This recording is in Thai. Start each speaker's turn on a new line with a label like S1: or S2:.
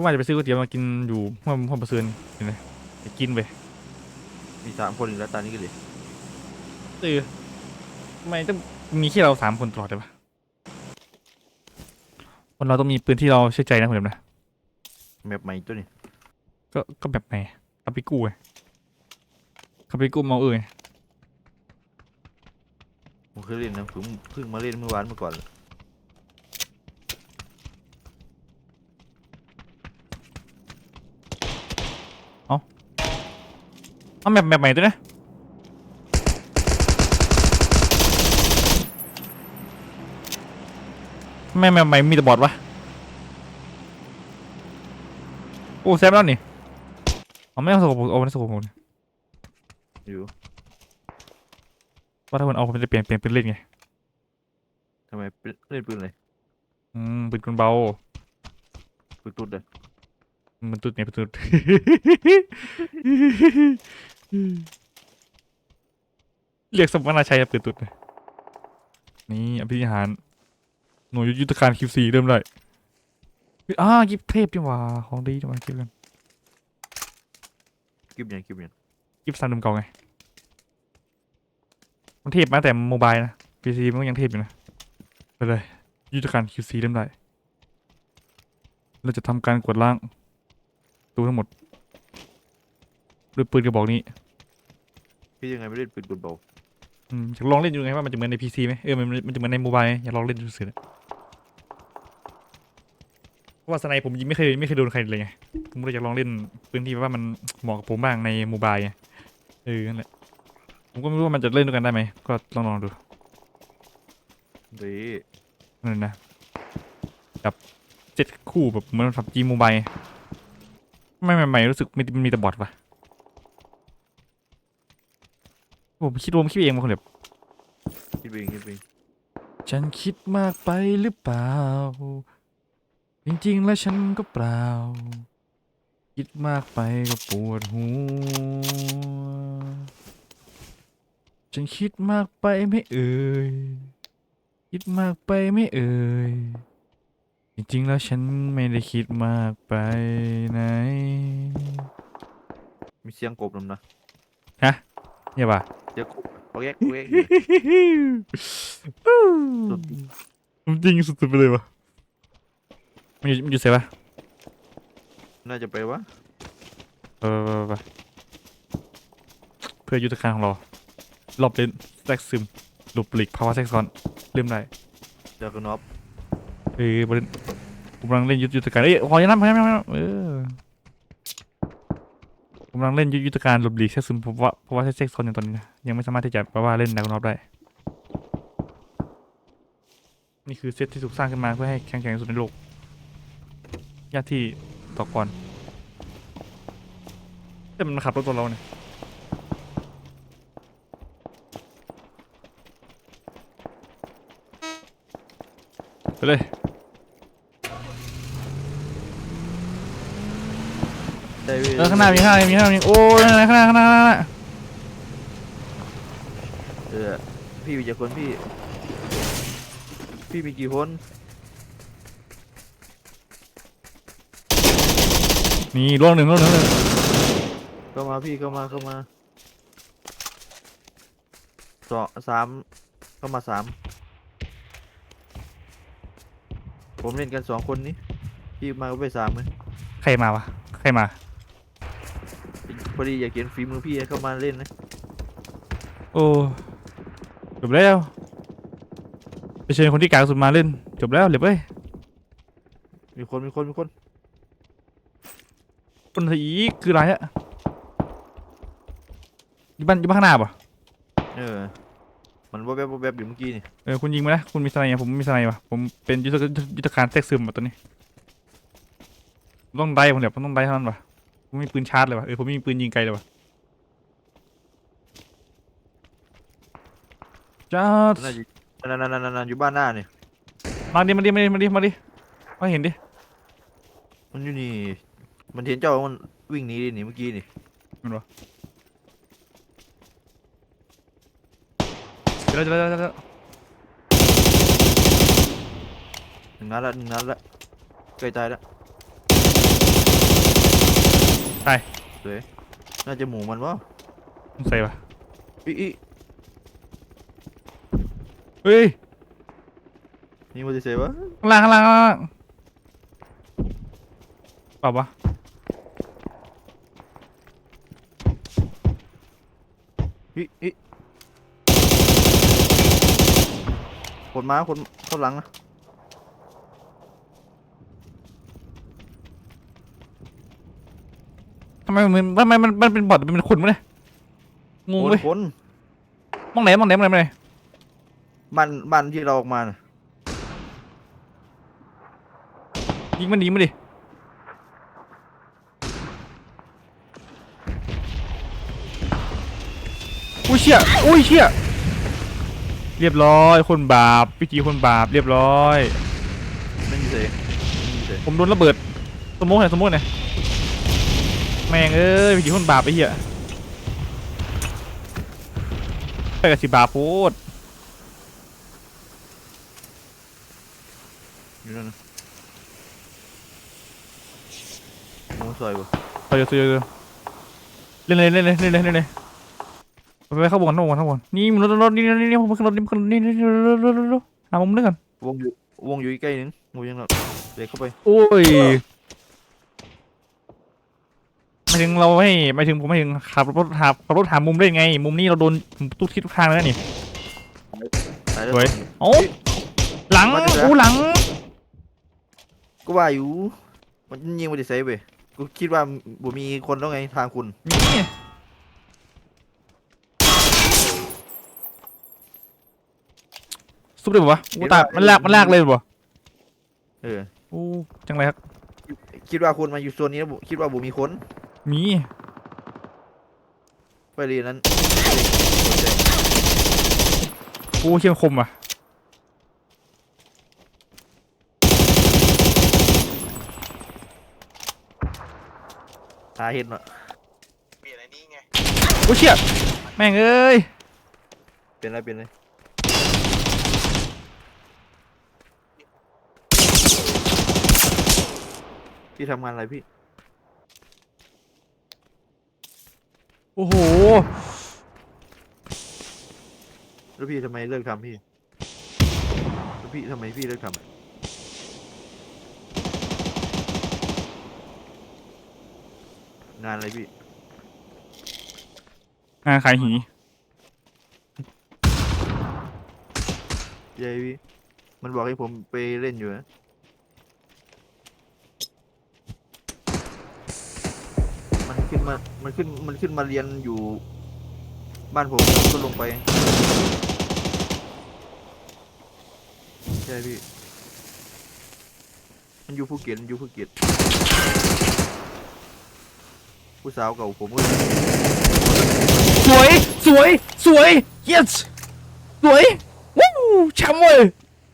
S1: ผมอาจจะไปซื้อก๋วยเตี๋ยวมากินอยู่ห้องห้องประเสริญเห็นไหมไปกินไป
S2: มีสามคนอีกแล้วตอนนี้กันเลย
S1: เออทำไมต้องมีแค่เราสามคนตลอดเลยวะคนเราต้องมีปืนที่เราเชื่อใจนะคุณเดมนะ
S2: แมปใหม่ตัวนี้
S1: ก็ก็แบบไหนคาปิกู้ไงคาปิกู้เมาเอ้ย
S2: ผมเคยเล่นนะผมเพิ่งมาเล่นเมื่อวานเมื่อก่อนเลย
S1: เอาแบบแบบใหม่ด้วยนะแม่แบบใหม่มีแต่บอดวะโอ้แซมแล้วนี่เอาไม่เอาสกปรกเอาไม่สกปรก
S2: อยู่
S1: ว่าถ้าคนเอาผมจะเปลี่ยนเปลี่ยนเป็นเล่นไง
S2: ทำไมเป็นเล่นปืนอะไร
S1: อืมปืนกลเบา
S2: ปืนตุ๊ดเลย
S1: มันตุดเนี่ยมันตุด เรียกสมนาชัยอะปืนตุดเลยนี่อภินิหาร หน่วยยุทธการคิวซีเริ่มเลยอ้ากิฟเทพดีกว่าของดีจังหวะกิฟกัน
S2: กิบยังกิบยัง
S1: กิฟซันดุมเก่าไง มันเทพมาแต่โมบายนะพีซีมันก็ยังเทพอยู่นะ ไปเลย ยุทธการคิวซีเริ่มได้เราจะทำการกวดล้าง ตัวทั้งหมด ด้วยปืนกระบอกนี้
S2: พี่ยังไงไม่เล่นปืนกลเบา
S1: อืมอยากลองเล่นดูไงว่ามันจะเหมือนในพีซีไหมเออมันมันจะเหมือนในโมบายไหมอยากลองเล่นดูสิเพราะว่าสไนผมยิงไม่เคยไม่เคยโดนใครเลยไงผมเลยอยากลองเล่นปืนที่ว่ามันเหมาะกับผมบ้างในโมบายไงเออนั่นแหละผมก็ไม่รู้ว่ามันจะเล่นด้วยกันได้ไหมก็ลองลองดู
S2: เฮ้ย
S1: นั่นนะกับเจ็ดคู่แบบเหมือนขับจีโมบายไม่ใหม่ๆรู้สึกมีมีแต่บอทว่ะ ผมคิดรวมคิดเองมาคนเดียว
S2: คิดเองคิดเอง
S1: ฉันคิดมากไปหรือเปล่า จริงๆ แล้วฉันก็เปล่า คิดมากไปก็ปวดหัว ฉันคิดมากไปไม่เอ่ย คิดมากไปไม่เอ่ย จริงๆ แล้วฉันไม่ได้คิดมากไปไหน
S2: มีเสียงกบนำนะ
S1: เนี่ยป่ะ
S2: เสียงกบโอเคโอเคสุด
S1: มันจริงสุดๆไปเลยว่ะมันอยู่มันอยู่เสียป่ะ
S2: น่าจะไปวะ
S1: ไปไปไปไปเพื่อยุทธการของเรารอบเล่นแทรกซึมหลบหลีกภาวะแทรกซ้อนเริ่มได้
S2: เจอกันน็อป
S1: เอ้ยบริผมกำลังเล่นยุทธยุทธการเอ้ยพอยังนับพอยังนับพอยังนับเออผมกำลังเล่นยุทธการหลบหลีกแทรกซึมเพราะว่าเพราะว่าแทรกซ้อนอยู่ตอนนี้นะยังไม่สามารถที่จะแปลว่าเล่นนักรอบได้ นี่คือเซตที่ถูกสร้างขึ้นมาเพื่อให้แข็งแกร่งที่สุดในโลกญาติที่ต่อก่อนแต่มันขับรถตัวเราเนี่ยไปเลย
S2: ได้ เว้ย
S1: เออข้างหน้ามีข้างหน้ามีข้างหน้ามีโอ้ยข้างหน้าข้างหน้าข้างหน้าข้างหน้า
S2: เออพี่มีกี่คนพี่ พี่มีกี่คน
S1: นี่ร่วงหนึ่งร่วงหนึ่งร่วงหนึ่ง
S2: เข้ามาพี่เข้ามาเข้ามาสองสามเข้ามาสามผมเล่นกันสองคนนี้พี่มาก็ไปสามไหม
S1: ใครมาวะใครมา
S2: พ อดีอยากเห็นฝีมือพี่เข้ามาเล่นนะ
S1: โอ้จบแล้วไปเชิญคนที่กลางสุดมาเล่นจบแล้วเหลียบเอ้ย
S2: มีคนมีคนมีคน
S1: คนอีกคืออะไรอะอยู่บ้านอยู่บ้านข้างหน้าป่ะ
S2: เออ มันว่าแบบว่าแบบอยู่เมื่อกี้นี่
S1: เออคุณยิงมานะคุณมีสไนด์อะผมไม่มีสไนด์ว่ะผมเป็นยุทธยุทธการแทรกซึมแบบตัวนี้ ต้องได้ผมเดี๋ยวผมต้องได้เท่านั้นว่ะ ผมไม่มีปืนชาร์จเลยว่ะเออผมไม่มีปืนยิงไกลเลยว่ะจ้า
S2: น่าจะนั่นนั่นนั่นนั่นอยู่บ้านหน้านี่
S1: มาดิมาดิมาดิมาดิมาดิมาเห็นดิ
S2: มันอยู่นี่มันเห็นเจ้ามันวิ่งหนีดิหนีเมื่อกี้นี่
S1: มันวะเดี๋ยวเดี๋ยวเดี๋ยวเดี๋ยว
S2: หนึ่งนัดละหนึ่งนัดละใกล้ตายละ
S1: ตาย
S2: สวยน่าจะหมูมันวะ
S1: ต้องใส่ปะ
S2: อีอี
S1: เฮ้ย
S2: นี่มันจะเสียวะ
S1: ข้างล่างข้างล่างข้างล่างเปล่าวะ
S2: อีอีคนมาคนคนหลังนะำ
S1: ไมมันทำไมมันมันเป็นบอทมันเป็นคนวะเนี่ยงง
S2: คน
S1: เว้ย
S2: คน
S1: มองไหนมองไหนมองไหนมองไหน
S2: บ้านบ้านที่เราออกมาน่ะ
S1: ยิงมันดีมันดิอุ้ยเชี่ยอุ้ยเชี่ยเรียบร้อยคนบาปพิธีคนบาปเรียบร้อย
S2: ไม่มีเสียไม่มีเสีย
S1: ผมโดนระเบิดสมมติหน่อยสมมติหน่อย แม่งเอ้ยพิธีคนบาปไอ้เหี้ยไปกับสิบาปโพด
S2: อยู่นั่นนะหมูซอยบ่
S1: ไปเจอเจอเจอเล่นเลยเล่นเลยเล่นเลยเล่นเลยไปไปเข้าบนเข้าบนเข้าบนนี่มันรถรถนี่นี่นี่มันขึ้นรถนี่มันขึ้นรถนี่นี่รถรถรถรถหามุมนึกกัน
S2: วงอยู่วงอยู่ใกล้ๆนึงหมูยังเราเด็กเข้าไป
S1: โอ้ย หมายถึงเราให้หมายถึงผมหมายถึงขับรถหาขับรถหามุมได้ไง มุมนี้เราโดนทุกทิศทุกทางแล้วนี่
S2: ตายแล้ว
S1: สวยโอ้หลังอู้หลัง
S2: ก็ว่าอยู่ มันยิงมาดิเซฟเว้ยกูคิดว่าบ่มีคนแล้วไงทางคุณ
S1: นี่ซุปได้ปะวะอู้ตายมันลากมันลากเลยปะ
S2: เออ
S1: อู้จังไรครับ
S2: คิดว่าคนมาอยู่โซนนี้แล้วบ่คิดว่าบ่มีคน
S1: มี
S2: ไปเรียนนั้น
S1: อู้เชียงคมอะ
S2: หาเห็นว่ะ
S3: เปลี่ยนอันนี้ไง
S1: อู้เชี่ยแม่งเอ้ย
S2: เป็นไรเป็นไรพี่ทำงานอะไรพี่
S1: อ้โห
S2: แล้วพี่ทำไมเลิกทำพี่แล้วพี่ทำไมพี่เลิกทำอะงานอะไรพี่
S1: งานขายหี
S2: ยายพี่ มันบอกให้ผมไปเล่นอยู่นะมัน ขึ้นมา มันขึ้น มันขึ้นมาเรียนอยู่ บ้านผมผมก็ลงไป ใช่พี่ มันอยู่ภูเก็ตมันอยู่ภูเก็ต ผู้สาวเก่าผมก็
S1: สวย สวย สวย yes สวย วู้แชมป์เว้ย